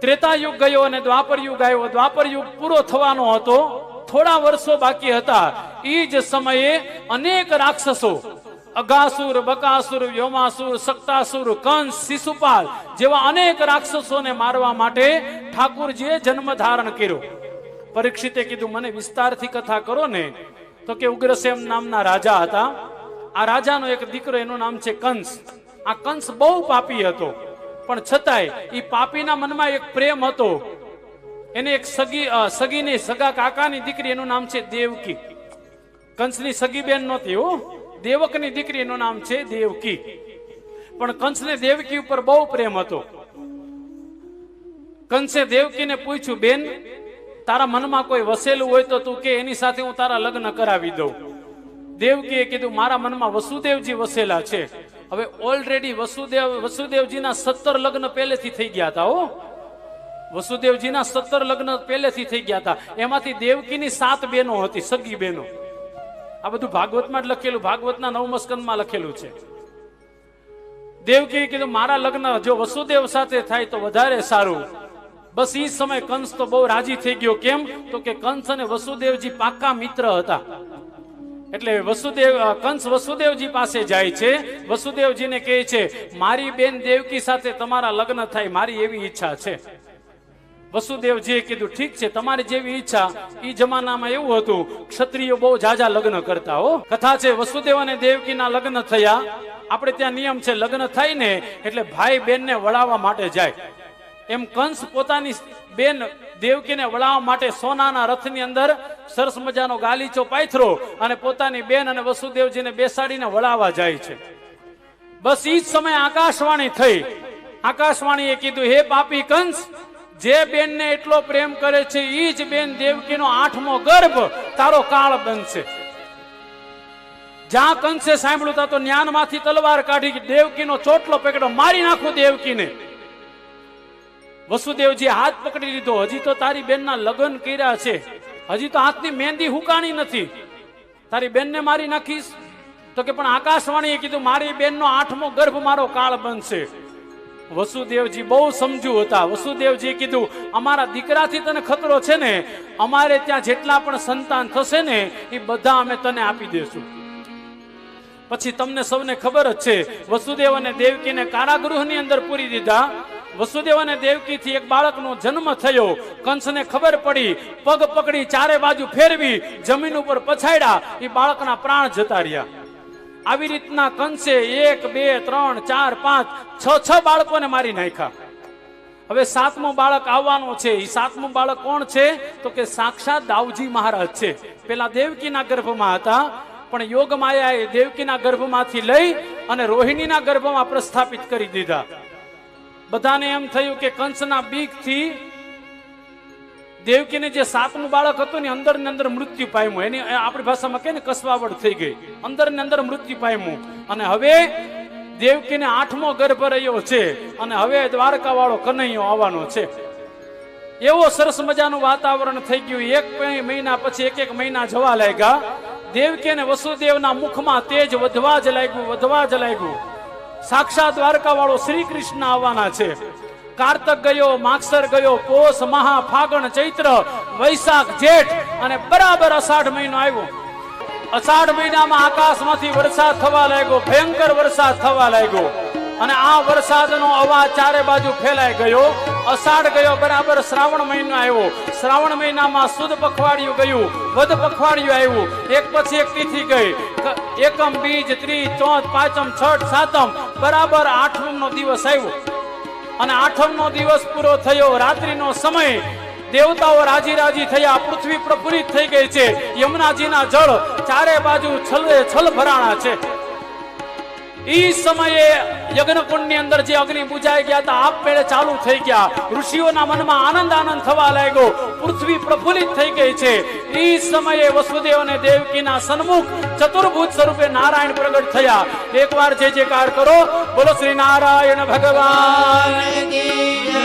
ત્રેતાયુગ ગયો અને દ્વાપર યુગ આવ્યો. દ્વાપર યુગ પૂરો થવાનો હતો. થોડા વર્ષો બાકી હતા. એ જ સમયે અનેક રાક્ષસો, અગાસુર, બકાસુર, વ્યોમાસુર, સક્તાસુર, કંસ શિશુપાલ જેવા અનેક રાક્ષસોને મારવા માટે ઠાકુરજીએ જન્મ ધારણ કર્યો. પરીક્ષિતે કીધું, મને વિસ્તારથી કથા કરો ને. તો કે ઉગ્રસેમ નામના રાજા હતા. આ રાજાનો એક દીકરો, એનું નામ છે કંસ. આ કંસ બહુ પાપી હતો. પણ છતાંય એ પાપીના મનમાં એક પ્રેમ હતો. એને એક સગી સગીની સગા કાકાની દીકરી એનું નામ છે દેવકી. કંસની સગી બેન નહોતી હો. દેવકની દીકરી એનું નામ છે દેવકી. પણ કંસને દેવકી ઉપર બહુ પ્રેમ હતો. કંસે દેવકીને પૂછ્યું, બેન, તારા મનમાં કોઈ વસેલું હોય તો તું કે એની સાથે હું તારા લગ્ન કરાવી દઉં. દેવકીએ કીધું, મારા મનમાં વસુદેવજી વસેલા છે. હવે ઓલરેડી વસુદેવ વસુદેવજીના સત્તર લગ્ન પહેલેથી થઈ ગયા હતા, હો. વસુદેવજીના સત્તર લગ્ન પહેલેથી થઈ ગયા હતા. એમાંથી દેવકીની સાત બહેનો હતી, સગી બહેનો. આ બધું ભાગવતમાં જ લખેલું, ભાગવતના નવમસ્કંદમાં લખેલું છે. દેવકીએ કીધું, મારા લગ્ન જો વસુદેવ સાથે થાય તો વધારે સારું. બસ એ સમય કંસ તો બહુ રાજી થઈ ગયો. કેમ? તો કે કંસ અને વસુદેવજી પાક્કા મિત્ર હતા. એટલે વસુદેવ કંસ વસુદેવજી પાસે જાય છે. વસુદેવજીને કહે છે, મારી બેન દેવકી સાથે તમારા લગ્ન થાય, મારી એવી ઈચ્છા છે. વસુદેવજીએ કીધું, ઠીક છે, તમારી જેવી ઈચ્છા એ જમાનામાં એવું હતું, ક્ષત્રિયો બહુ જાજા લગ્ન કરતા હો. કથા છે, વસુદેવ અને દેવકીના લગ્ન થયા. આપણે ત્યાં નિયમ છે, લગ્ન થાય ને એટલે ભાઈ બેનને વળાવવા માટે જાય. એમ કંસ પોતાની બેન દેવકીને વળાવવા માટે સોનાના રથની અંદર સરસ મજાનો ગાલીચો પાથરો અને પોતાની બેન અને વસુદેવજીને બેસાડીને વળાવવા જાય છે. બસ ઈ જ સમયે આકાશવાણી થઈ. આકાશવાણીએ કીધું, હે પાપી કંસ, જે બેનને એટલો પ્રેમ કરે છે, ઈ જ બેન દેવકીનો આઠમો ગર્ભ તારો કાળ બનશે. જ્યાં કંસે સાંભળ્યું તો જ્ઞાનમાંથી તલવાર કાઢી દેવકીનો ચોટલો પકડ્યો, મારી નાખું દેવકીને. વસુદેવજી હાથ પકડી લીધો. હજી તો તારી બેનના લગ્ન કર્યા છે. હજી તો હાથની મહેંદી હુકાણી નથી. તારી બેનને મારી નાખીશ? તો કે પણ આકાશવાણીએ કીધું, મારી બેનનો આઠમો ગર્ભ મારો કાળ બનશે. વસુદેવજી બહુ સમજુ હતા. વસુદેવજીએ કીધું, અમારા દીકરાથી તને ખતરો છે ને? અમારે ત્યાં જેટલા પણ સંતાન થશે ને, એ બધા અમે તને આપી દેશું. પછી તમને સૌને ખબર જ છે, વસુદેવ અને દેવકીને કારાગૃહની અંદર પૂરી દીધા. વસુદેવ અને દેવકીથી એક બાળકનો જન્મ થયો. કંસને ખબર પડી, પગ પકડી ચારે બાજુ ફેરવી, જમીન ઉપર પછાડ્યા. એ બાળકના પ્રાણ જતા રહ્યા. આવી રીતના કંસે એક, બે, ત્રણ, ચાર, પાંચ, છ છ બાળકોને મારી નાખ્યા. હવે સાતમો બાળક આવવાનો છે. એ સાતમું બાળક કોણ છે? તો કે સાક્ષાત દાવજી મહારાજ છે. પેલા દેવકીના ગર્ભમાં હતા, પણ યોગ માયાએ દેવકીના ગર્ભમાંથી લઈ અને રોહિણીના ગર્ભમાં પ્રસ્થાપિત કરી દીધા. બધાને એમ થયું કે કંસના બીકથી દેવકીને જે સાતમું બાળક હતું ને અંદર ને અંદર મૃત્યુ પામ્યું. એની આપણી ભાષામાં કહે ને કસવાવડ થઈ ગઈ. અંદર ને અંદર મૃત્યુ પામ્યું. અને હવે દેવકીને આઠમો ગર્ભ રહ્યો છે. અને હવે દ્વારકા વાળો કનૈયો આવવાનો છે. એવો સરસ મજાનું વાતાવરણ થઈ ગયું. એક મહિના પછી એક એક મહિના જવા લાગ્યા. દેવકી અને વસુદેવના મુખમાં તેજ વધવા જ લાગ્યું, વધવા જ લાગ્યું. સાક્ષાત દ્વારકા વાળો શ્રી કૃષ્ણ આવવાના છે. કાર્તક ગયો, માગસર ગયો પોષ મહા ફાગણ ચૈત્ર, વૈશાખ, જેઠ અને બરાબર અષાઢ મહિનો આવ્યો. અષાઢ મહિનામાં આકાશમાંથી વરસાદ થવા લાગ્યો, ભયંકર વરસાદ થવા લાગ્યો. અને આ વરસાદનો અવાજ ચારે બાજુ ફેલાઈ ગયો. અષાઢ ગયો, બરાબર? શ્રાવણ મહિનો આવ્યો. શ્રાવણ મહિનામાં સુદ પખવાડિયું ગયું, વધ પખવાડિયું આવ્યું. એક પછી એક તિથિ ગઈ. એકમ બીજ ત્રીજ ચોથ, પાંચમ, છઠ, સાતમ, બરાબર આઠમ નો દિવસ આવ્યો. અને આઠમ નો દિવસ પૂરો થયો. રાત્રિનો સમય, દેવતાઓ રાજી રાજી થયા, પૃથ્વી પ્રફુલ્લિત થઈ ગઈ છે. યમુનાજીના જળ ચારે બાજુ છલે છલ ભરાણા છે. ઈ સમયે યજ્ઞકુંડની અંદર જે અગ્નિ બુજાઈ ગયા હતા આપમેળે ચાલુ થઈ ગયા. ઋષિઓના મનમાં આનંદ આનંદ થવા લાગ્યો. પૃથ્વી પ્રફુલ્લિત થઈ ગઈ છે. એ સમયે વસુદેવ અને દેવકીના સન્મુખ ચતુર્ભુજ સ્વરૂપે નારાયણ પ્રગટ થયા. એકવાર જે જે કાર કરો, બોલો શ્રી નારાયણ ભગવાન.